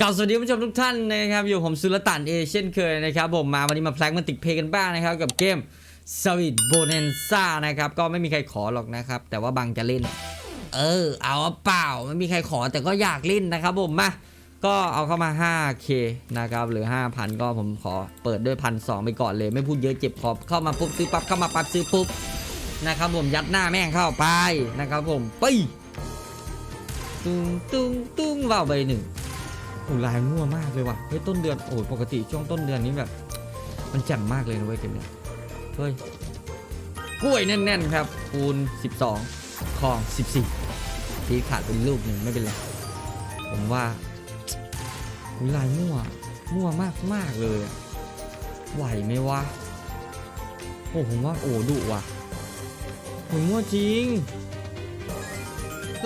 กับสวัสดีผู้ชมทุกท่านนะครับอยู่ผมสุลต่านเอเช่นเคยนะครับผมมาวันนี้มาแพลกมันติกเพลย์กันบ้างนะครับกับเกม s w i t b o n a n z a นะครับก็ไม่มีใครขอหรอกนะครับ แต่ว่าบังจะเล่น เออ เอาเปล่าไม่มีใครขอแต่ก็อยากเล่นนะครับผมมาก็เอาเข้ามา 5k นะครับหรือ 5,000 ก็ผมขอเปิดด้วยพันสไปก่อนเลย ไม่พูดเยอะเจ็บคอเข้ามาปุ๊บซื้อปั๊บเข้ามาปั๊บซื้อปุ๊บนะครับผมยัดหน้าแม่งเข้าไปนะครับผมไปตุ้งตุ้งตุ้งว่าวใบหนึ่ง โอ้ลายมั่วมากเลยว่ะเฮ้ยต้นเดือนโอ้ยปกติช่วงต้นเดือนนี้แบบ มันแจ่มมากเลยนะเว้ยเกมเนี้ยเฮ้ยกล้วยแน่นๆครับคูณ12คลอง14ทีขาดเป็นลูกหนึ่งไม่เป็นไรผมว่าอุ๊ยลายมั่วมั่วมากมากเลยไหวไหมวะโอ้ผมว่าโอ้ดุว่ะผมมั่วจริง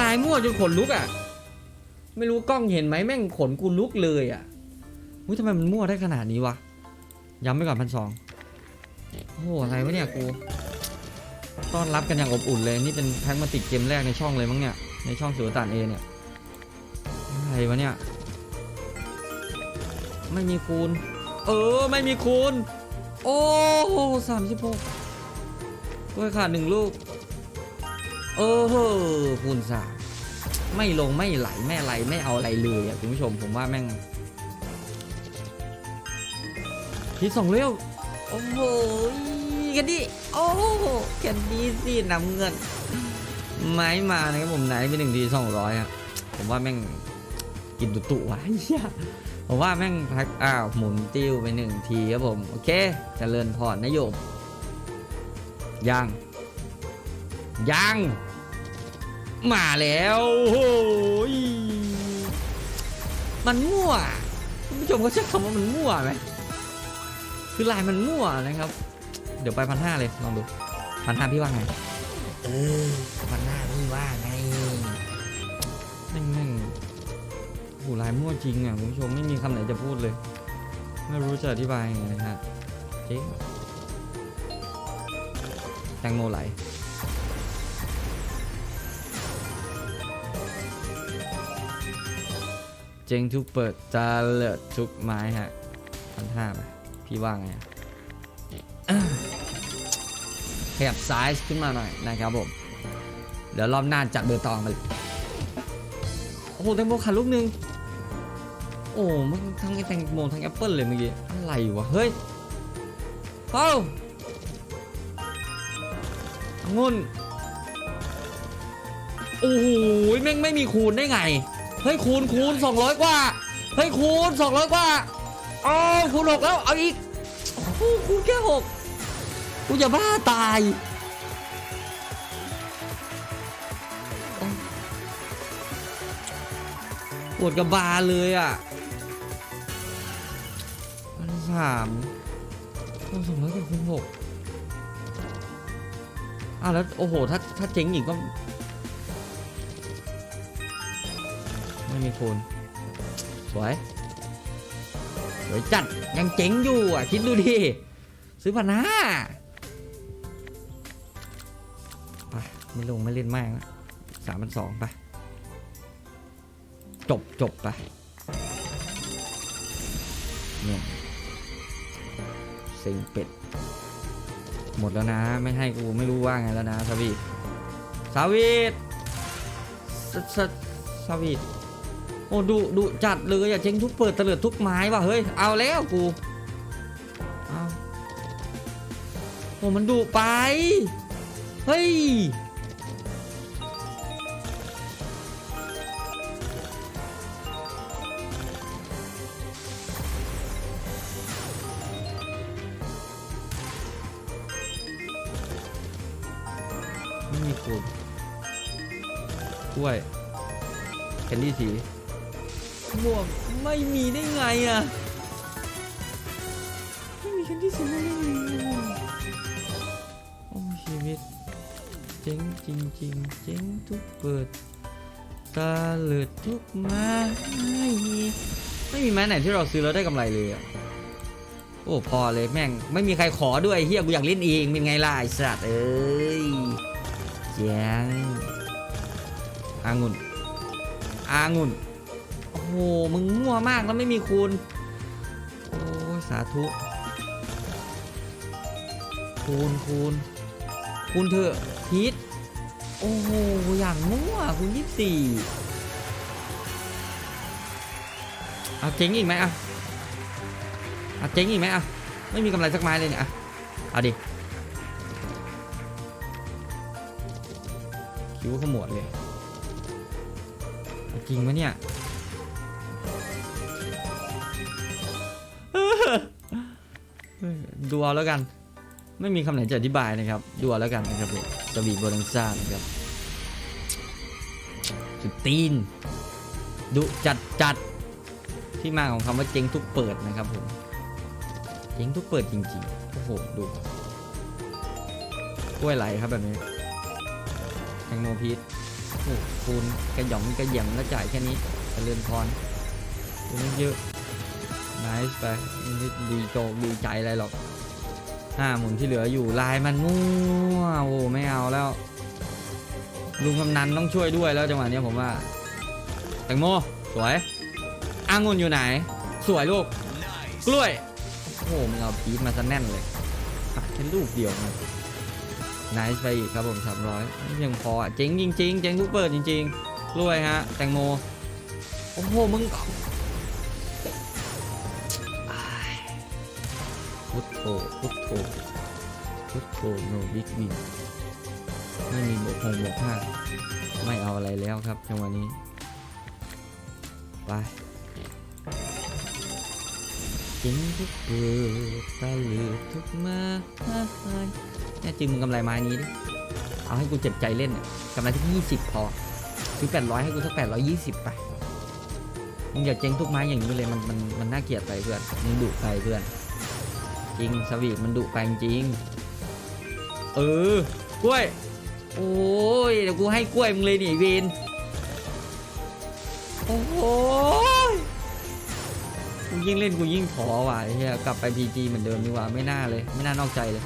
ลายมั่วจนขนลุกอะ ไม่รู้กล้องเห็นไหมแม่งขนกูลุกเลยอะอุ้ยทำไมมันมั่วได้ขนาดนี้วะ ย้ำไปก่อนพันสองโอ้โหอะไรวะเนี่ยกู ต้อนรับกันอย่างอบอุ่นเลย นี่เป็นแพ็กมาติกเกมแรกในช่องเลยมั้งเนี่ย ในช่องสุลต่านเอเนี่ย อะไรวะเนี่ย ไม่มีคูณ เออ ไม่มีคูณ โอ้โหสามสิบหกด้วยขาดหนึ่งลูก เออเฮอคูณสาม ไม่ลงไม่ไหลไม่อะไรไม่เอาอะไรเลยอะคุณผู้ชมผมว่าแม่งทีสองเร็วโอ้โหกันดิโอ้แคนดี้สินำเงิน ไม้มานะครับผมไหนไปหนึ่งทีสองร้อยอะผมว่าแม่งกินตุตุวะเหี้ยผมว่าแม่งพักอ้าวหมุนติ้วไปหนึ่งทีครับผม โอเคเจริญพรนโยมยังยัง มาแล้วโอ้ยมันมั่วคุณผู้ชมเขาใช้คำว่ามันมั่วไหมคือลายมันมั่วนะครับ เดี๋ยวไปพันห้าเลยลองดูพันห้าพี่ว่าไงเออวันหน้าพี่ว่าไงแม่งแม่งโหลายมั่วจริงอะคุณผู้ชมไม่มีคำไหนจะพูดเลย ไม่รู้จะอธิบายยังไงนะฮะจริงแตงโมไหล เจงทุกเปิดตาเลิดทุกไม้ฮะพันห้าไปพี่ว่าไงขยับซ้ายขึ้นมาหน่อยนะครับผม เดี๋ยวรอบหน้าจัดเบอร์ตองมาเลยโอ้โหแตงโมขาดลูกหนึงโอ้มันทั้งไอแตงโมทั้งแอปเปิลเลยเมื่อกี้อะไรวะเฮ้ยเอ้าองุ่นโอ้โหแม่งไม่มีคูณได้ไง เฮ้ยคูณคูณ200 กว่า เฮ้ยคูณ200 กว่าอ๋อคูณหกแล้ว เอาอีกโอ้คูณแค่หกกูจะบ้าตาย ปวดกระบาลเลยอะพันสามคูณสองร้อยกับคูณหกอ้าวแล้ว โอ้โห ถ้าถ้าเจ๊งอีกก็ ไม่มีคูณสวย สวยจัด ยังเจ๋งอยู่อะ คิดดูดิ ซื้อพันห้าไปไม่ลงไม่เล่นมากแล้วสามพันสองไป จบจบไป เนี่ยเซ็งเป็ด หมดแล้วนะ ไม่ให้กูไม่รู้ว่าไงแล้วนะสวีทสวีสสสวี โอ้ดุดุจัดเลยอะเจ๊งทุกเปิดเตลิดทุกไม้ว่ะเฮ้ยเอาแล้วกูเอาโอ้มันดุไปเฮ้ยไม่มีคูณกล้วยแคนดี้สี หมวกไม่มีได้ไงอะไม่มีแคนดี้สีได้ไงโอ้ชีวิต เจ๊งจริงจริงเจ๊งทุกเปิด ตาเลือดทุกไม้ไม่มีไม้ไหนที่เราซื้อแล้วได้กำไรเลยอะโอ้พอเลยแม่ง ไม่มีใครขอด้วยเฮียกูอยากเล่นเองเป็นไงล่ะไอสัตว์เอ้ยแจ้งอางุ่นอางุ่น โอ้โห มึงมั่วมากแล้วไม่มีคูณ โอ้ยสาธุ คูณคูณคูณเถอะพีทโอ้โห อย่างมั่วคูณยี่สิบสี่เอาเจ๊งอีกไหมอะเอาเจ๊งอีกไหมอะ ไม่มีกำไรสักไม้เลยเนี่ยอะ เอาดิ คิ้วขมวดเลย จริงไหมเนี่ย ดูเอาแล้วกัน ไม่มีคำไหนจะอธิบายนะครับดูเอาแล้วกันนะครับผมสวีโบนังซ่านะครับสุดตีนดุจัดจัดที่มาของคำว่าเจ๊งทุกเปิดนะครับผมเจ๊งทุกเปิดจริงๆโอ้โหดูกล้วยไหลครับแบบนี้แตงโมพีชโอ้โหคูณกระหย่อมกระหย่มแล้วจ่ายแค่นี้เจริญพรคูณไม่เยอะน i สไปไม่ดีโจดีใจอะไรหรอก ห้าหมุนที่เหลืออยู่ลายมันมั่วโอ้ไม่เอาแล้ว ลุงกำนันต้องช่วยด้วยแล้วจังหวะนี้ผมว่า แตงโมสวยอางุ่นอยู่ไหน สวยลูก กล้วย โอ้โหมึงเอาพีชมาซะแน่นเลยขาดแค่ลูกเดียวนะน i สไปอีกครับผมสามร้อยยังพออะเจ๋งจริงๆเจ๋งทุกเปิดจริง ๆ กล้วยฮะ แตงโม โอ้โหมึง พุทโธพุทโธพุทโธโนบิ๊กวินไม่มีบวกหงบวกห้าไม่เอาอะไรแล้วครับจังหวะนี้ ไปจ๋งทุกเปิดตะลือทุกมาแน่จริงมึงกำไรไม้นี้ดิ เอาให้กูเจ็บใจเล่นน่ะกำไรที่20พอซื้อ800ให้กูสัก820ไปมึงอย่าเจ๊งทุกไม้อย่างนี้เลยมันมันมันน่าเกลียดไปเพื่อนมึงดุไปเพื่อน จริงสวีทมันดุไปจริง เออกล้วย โอ้ยเดี๋ยวกูให้กล้วยมึงเลยนี่เวนโอ้โหยกูยิ่งเล่นกูยิ่งขอว่ะไอ้เฮียกลับไปพีจีเหมือนเดิมดีกว่าไม่น่าเลย ไม่น่านอกใจเลย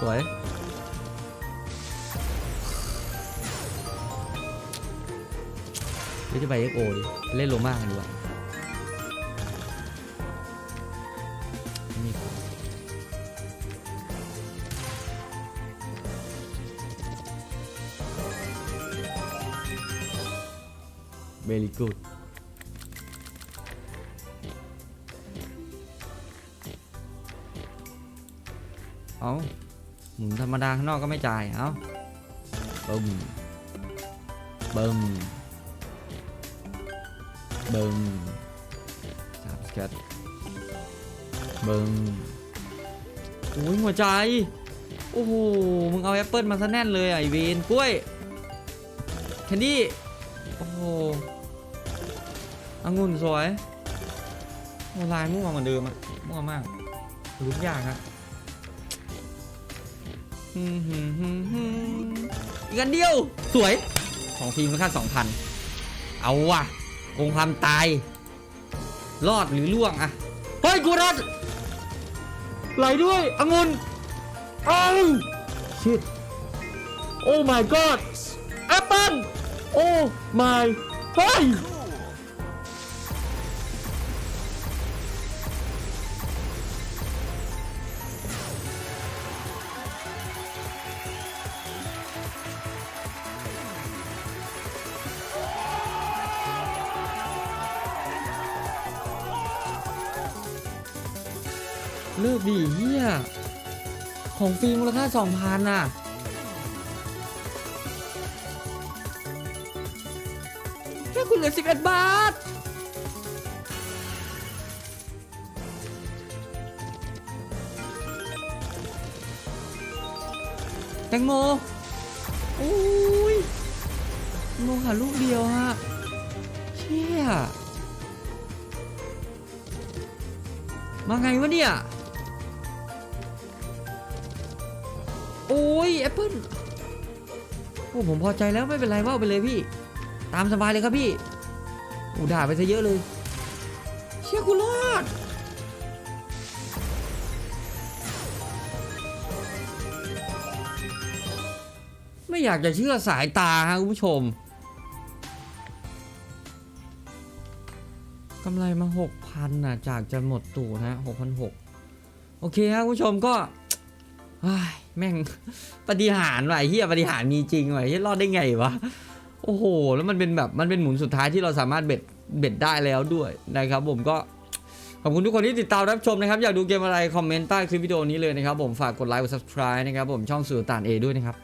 สวยหรือจะไป XO ดิ เล่นโลมากันดีกว่า very good เอาหมุนธรรมดาข้างนอกก็ไม่จ่าย เอาบึมบึมบึมสามสแกตบึมโอ้ยหัวใจ โอ้โห มึงเอาแอปเปิลมาซะแน่นเลยไอเวนกล้วย แคนดี้ โอ้โห องุ่นสวยโอลายมั่วเหมือนเดิมอะมั่วมากลุ้นยากฮะอีกอันเดียว สวยของทีมมูลค่าสองพันเอาว่ะโกงความตาย รอดหรือล่วงอะเฮ้ยกูรอดไหลด้วยองุ่นเอ้าชิดโอ้ my god แอปเปิ้ลโอ้ my เฮ้ย เลิกดีเฮียของฟรีมูลค่าสองพันน่ะ แค่คุณเหลือสิบเอ็ดบาท แตงโมโอ้ยโมหาลูกเดียวฮะเชี่ยมาไงวะเนี่ย โอ้ยแอปเปิลโอ้ผมพอใจแล้วไม่เป็นไรว่าไปเลยพี่ ตามสบายเลยครับพี่โอ้ด่าไปซะเยอะเลย เชี่ยกูรอดไม่อยากจะเชื่อสายตาฮะคุณผู้ชมกำไรมาหกพันน่ะ จากจะหมดตู่นะหกพันหกโอเคครับคุณผู้ชมก็เฮ้ย แม่งปฏิหารย์ว่ะไอ้เฮียปฏิหารมีจริงว่ะเฮียรอดได้ไงวะโอ้โห แล้วมันเป็นแบบมันเป็นหมุนสุดท้ายที่เราสามารถเบ็ดเบ็ดได้แล้วด้วยนะครับ ผมก็ขอบคุณทุกคนที่ติดตามรับชมนะครับ อยากดูเกมอะไร คอมเมนต์ใต้คลิปวิดีโอนี้เลยนะครับผมฝากกดไลค์กด subscribe นะครับผมช่องสื่อต่านเอด้วยนะครับ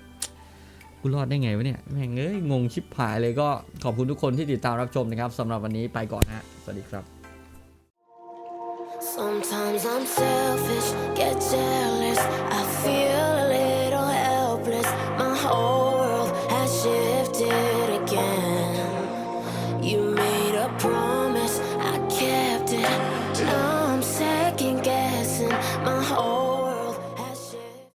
กูรอดได้ไงวะเนี่ยแม่งเอ้ยงงชิบหายเลยก็ขอบคุณทุกคนที่ติดตามรับชมนะครับสำหรับวันนี้ไปก่อนนะฮะสวัสดีครับ Sometimes I'm selfish, get jealous. I feel